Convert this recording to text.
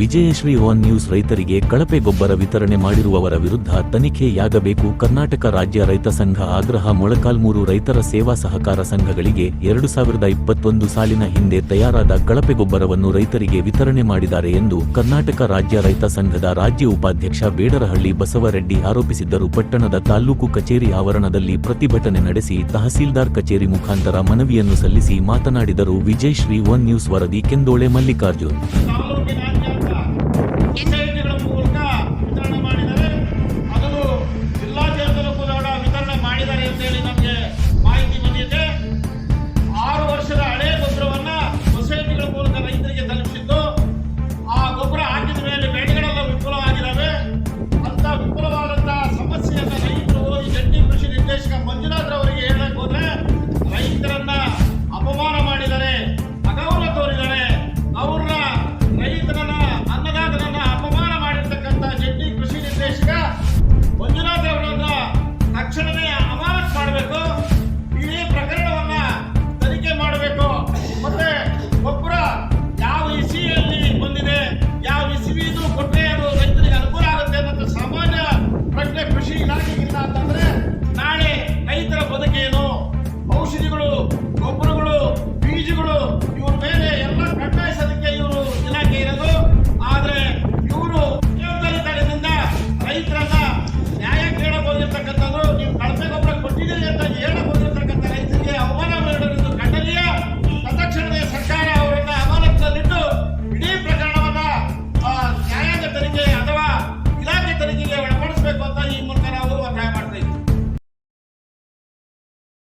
Vijayashree one news ರೈತರಿಗೆ ಕಳಪೆ ಗೊಬ್ಬರ ವಿತರಣೆ ಮಾಡಿರುವವರ ವಿರುದ್ಧ ತನಿಖೆಯಾಗಬೇಕು. ಕರ್ನಾಟಕ ರಾಜ್ಯ ರೈತ ಸಂಘ ಆಗ್ರಹ ಮೊಳಕಾಲ್ಮೂರು ರೈತರ ಸೇವಾ ಸಹಕಾರ ಸಂಘಗಳಿಗೆ ಎರಡು ಸಾವಿರದ ಇಪ್ಪತ್ತೊಂದು ಸಾಲಿನ ಹಿಂದೆ ತಯಾರಾದ ಕಳಪೆ ಗೊಬ್ಬರವನ್ನು ರೈತರಿಗೆ ವಿತರಣೆ ಮಾಡಿದ್ದಾರೆ ಎಂದು ಕರ್ನಾಟಕ ರಾಜ್ಯ ರೈತ ಸಂಘದ ರಾಜ್ಯ ಉಪಾಧ್ಯಕ್ಷ ಬೇಡರಹಳ್ಳಿ ಬಸವರೆಡ್ಡಿ ಆರೋಪಿಸಿದ್ದರು. ಪಟ್ಟಣದ ತಾಲ್ಲೂಕು ಕಚೇರಿ ಆವರಣದಲ್ಲಿ ಪ್ರತಿಭಟನೆ ನಡೆಸಿ ತಹಸೀಲ್ದಾರ್ ಕಚೇರಿ ಮುಖಾಂತರ ಮನವಿಯನ್ನು ಸಲ್ಲಿಸಿ ಮಾತನಾಡಿದರು ವಿಜಯಶ್ರೀ ಒನ್ ನ್ಯೂಸ್ ವರದಿ ಕೆಂದೋಳೆ ಮಲ್ಲಿಕಾರ್ಜುನ್.